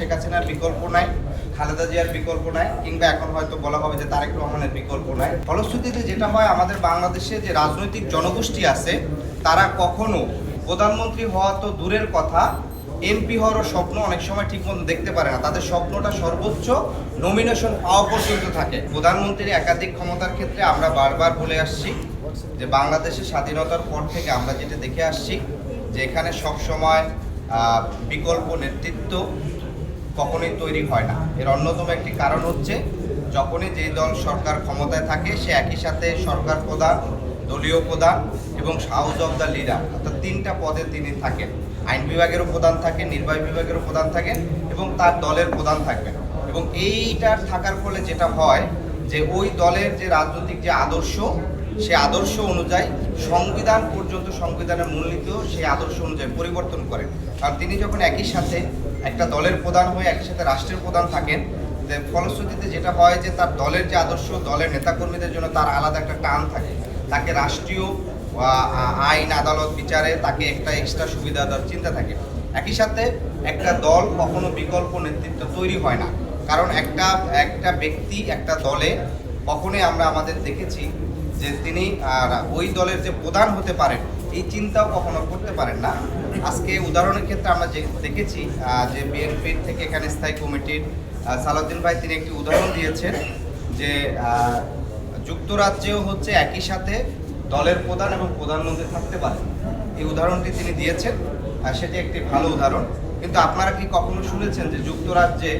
শেখ হাসিনার বিকল্প নাই, খালেদা জিয়ার বিকল্প নাই, কিংবা এখন হয়তো বলা হবে যে তারেক রহমানের বিকল্প নাই। ফলশ্রুতিতে যেটা হয়, আমাদের বাংলাদেশে যে রাজনৈতিক জনগোষ্ঠী আছে, তারা কখনো প্রধানমন্ত্রী হওয়া তো দূরের কথা, এমপি হওয়ারও স্বপ্ন অনেক সময় ঠিক মতো দেখতে পারে না। তাদের স্বপ্নটা সর্বোচ্চ নমিনেশন পাওয়া পর্যন্ত থাকে। প্রধানমন্ত্রীর একাধিক ক্ষমতার ক্ষেত্রে আমরা বারবার বলে আসছি যে বাংলাদেশের স্বাধীনতার পর থেকে আমরা যেটা দেখে আসছি, যে এখানে সবসময় বিকল্প নেতৃত্ব কখনোই তৈরি হয় না। এর অন্যতম একটি কারণ হচ্ছে, যখনই যে দল সরকার ক্ষমতায় থাকে, সে একই সাথে সরকার প্রধান, দলীয় প্রধান এবং হাউস অব দ্য লিডার অর্থাৎ তিনটা পদে তিনি থাকেন। আইন বিভাগেরও প্রধান থাকেন, নির্বাহী বিভাগেরও প্রধান থাকেন এবং তার দলের প্রধান থাকবেন। এবং এইটার থাকার ফলে যেটা হয় যে ওই দলের যে রাজনৈতিক যে আদর্শ, সে আদর্শ অনুযায়ী সংবিধান পর্যন্ত সংবিধানের মূলনীতিও সেই আদর্শ অনুযায়ী পরিবর্তন করেন কারণ তিনি যখন একই সাথে একটা দলের প্রধান হয়ে একই সাথে রাষ্ট্রের প্রধান থাকেন ফলশ্রুতিতে যেটা হয় যে তার দলের যে আদর্শ, দলের নেতাকর্মীদের জন্য তার আলাদা একটা টান থাকে। তাকে রাষ্ট্রীয় আইন, আদালত, বিচারে তাকে একটা এক্সট্রা সুবিধা দেওয়ার চিন্তা থাকে। একই সাথে একটা দল কখনো বিকল্প নেতৃত্ব তৈরি হয় না। কারণ একটা একটা ব্যক্তি, একটা দলে কখনোই আমরা আমাদের দেখেছি যে তিনি ওই দলের যে প্রধান হতে পারেন, এই চিন্তাও কখনো করতে পারেন না। আজকে উদাহরণের ক্ষেত্রে আমরা যে দেখেছি যে বিএনপির থেকে এখানে স্থায়ী কমিটির সালাউদ্দিন ভাই তিনি একটি উদাহরণ দিয়েছেন যে যুক্তরাজ্যেও হচ্ছে একই সাথে দলের প্রধান এবং প্রধানমন্ত্রী থাকতে পারে। এই উদাহরণটি তিনি দিয়েছেন সেটি একটি ভালো উদাহরণ। কিন্তু আপনারা কি কখনো শুনেছেন যে যুক্তরাজ্যে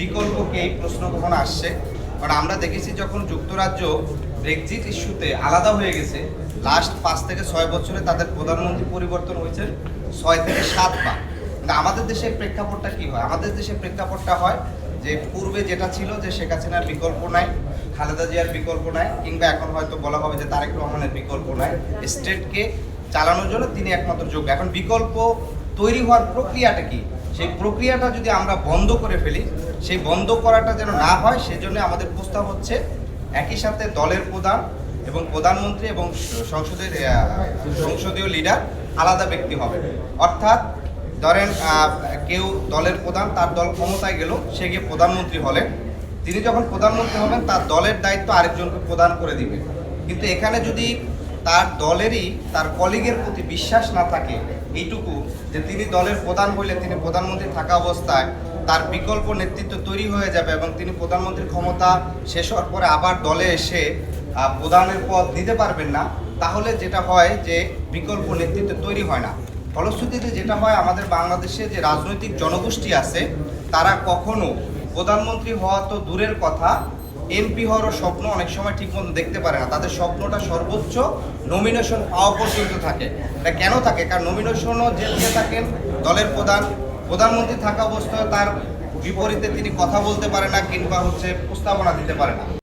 বিকল্পকে এই প্রশ্ন কখন আসছে? কারণ আমরা দেখেছি যখন যুক্তরাজ্য ব্রেক্সিট ইস্যুতে আলাদা হয়ে গেছে লাস্ট পাঁচ থেকে ছয় বছরে তাদের প্রধানমন্ত্রী পরিবর্তন হয়েছে ছয় থেকে সাতবার কিন্তু আমাদের দেশের প্রেক্ষাপটটা কি হয়? আমাদের দেশের প্রেক্ষাপটটা হয় যে পূর্বে যেটা ছিল যে শেখ হাসিনার বিকল্প নাই, খালেদা জিয়ার বিকল্প নাই, কিংবা এখন হয়তো বলা হবে যে তারেক রহমানের বিকল্প নাই। স্টেটকে চালানোর জন্য তিনি একমাত্র যোগ্য। এখন বিকল্প তৈরি হওয়ার প্রক্রিয়াটা কি? সেই প্রক্রিয়াটা যদি আমরা বন্ধ করে ফেলি, সেই বন্ধ করাটা যেন না হয়, সেজন্য আমাদের প্রস্তাব হচ্ছে একই সাথে দলের প্রধান এবং প্রধানমন্ত্রী এবং সংসদের সংসদীয় লিডার আলাদা ব্যক্তি হবে। অর্থাৎ ধরেন কেউ দলের প্রধান, তার দল ক্ষমতায় গেল, সে গিয়ে প্রধানমন্ত্রী হলেন। তিনি যখন প্রধানমন্ত্রী হবেন, তার দলের দায়িত্ব আরেকজনকে প্রদান করে দিবে। কিন্তু এখানে যদি তার দলেরই তার কলিগের প্রতি বিশ্বাস না থাকে এইটুকু যে তিনি দলের প্রধান হইলে তিনি প্রধানমন্ত্রী থাকা অবস্থায় তার বিকল্প নেতৃত্ব তৈরি হয়ে যাবে এবং তিনি প্রধানমন্ত্রীর ক্ষমতা শেষ হওয়ার পরে আবার দলে এসে প্রধানের পদ নিতে পারবেন না, তাহলে যেটা হয় যে বিকল্প নেতৃত্ব তৈরি হয় না। ফলশ্রুতিতে যেটা হয়, আমাদের বাংলাদেশে যে রাজনৈতিক জনগোষ্ঠী আছে, তারা কখনো প্রধানমন্ত্রী হওয়া তো দূরের কথা এমপি হওয়ার স্বপ্ন অনেক সময় ঠিক মতো দেখতে পারে না। তাদের স্বপ্নটা সর্বোচ্চ নমিনেশন পাওয়া পর্যন্ত থাকে। এটা কেন থাকে? কারণ নমিনেশনও যে দিয়ে থাকেন, দলের প্রধান। প্রধানমন্ত্রী থাকা অবস্থায় তার বিপরীতে তিনি কথা বলতে পারে না কিংবা হচ্ছে প্রস্তাবনা দিতে পারে না।